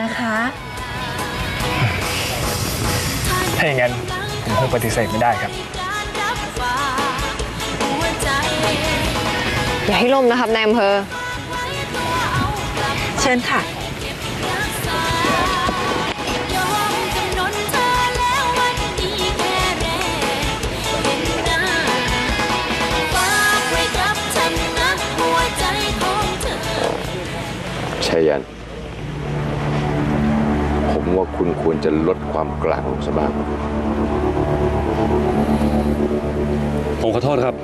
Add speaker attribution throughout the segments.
Speaker 1: นะคะ
Speaker 2: ถ้าอย่างนั้นผมคงปฏิเสธไม่ได้ครับ
Speaker 3: อย่าให้ล่มนะครับนายอำเภอ
Speaker 1: เชิญค่ะ
Speaker 4: ชัยยันผม ว่าคุณควรจะลดความกลางลงสักบ้าง
Speaker 5: ผมขอโทษครับ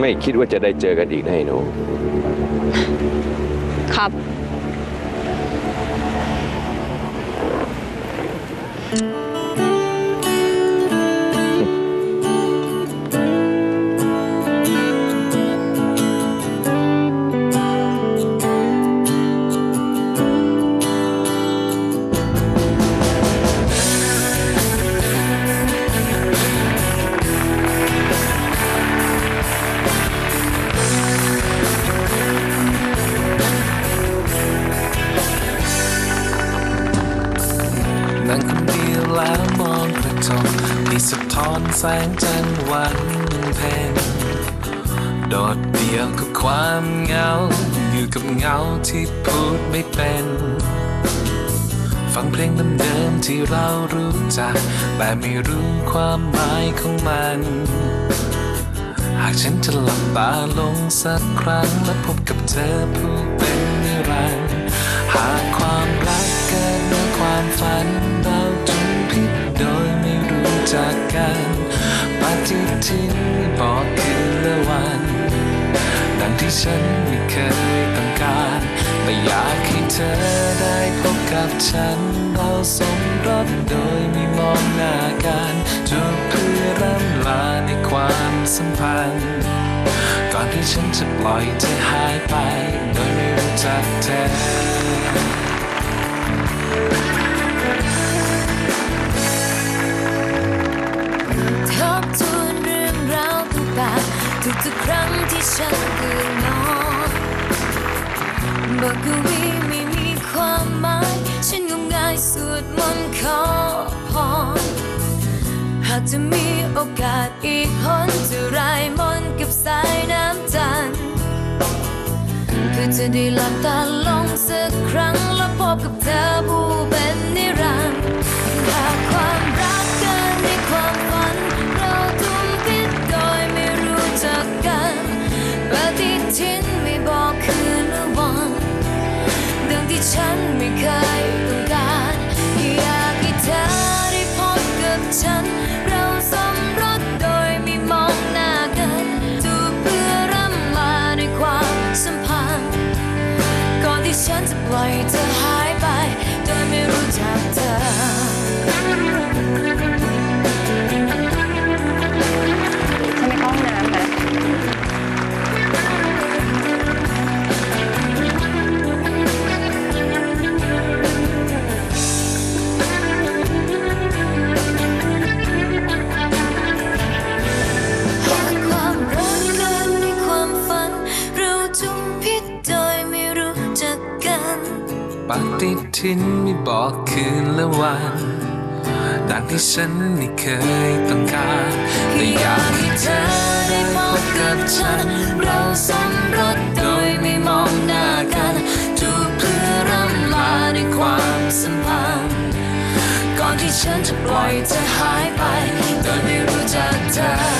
Speaker 4: ไม่คิดว่าจะได้เจอกันอีกนะไอ้หนู
Speaker 3: ครับ
Speaker 6: นั่งคนเดียวแล้วมองกระจกที่สะท้อนแสงจันทร์วันเพ็ญโดดเดี่ยวกับความเหงา อยู่กับเงาที่พูดไม่เป็น ฟังเพลงเดิมๆที่เรารู้จัก แต่ไม่รู้ความหมายของมัน หากฉันจะหลับตาลงสักครั้งและพบกับเธอผู้ ทินบอกคืนละวัน ดังที่ฉันไม่เคยต้องการแต่อยากให้เธอได้พบกับฉัน เราสมรสโดยไม่มองหน้ากันจูบเพื่อร่ำลาในความสัมพันธ์ ก่อนที่ฉันจะปล่อยเธอหายไป โดยไม่รู้จักเธอ
Speaker 7: บทกวีไม่มีความหมาย ฉันงมงายสวดมนต์ขอพรหากจะมีโอกาสอีกหนจะรายมนกับสายน้ำจันทร์เพื่อจะได้หลับตาลงสักครั้ง แล้วพบกับเธอผู้เป็นนิรันดร์
Speaker 6: ปฏิทินไม่บอกคืนและวัน ดังที่ฉันไม่เคยต้องการแต่อยากให้เธอได้พบกับฉัน เราสมรสโดยไม่มองหน้ากันจูบเพื่อร่ำลาในความสัมพันธ์ก่อนที่ฉันจะปล่อยเธอหายไปโดยไม่รู้จักเธอ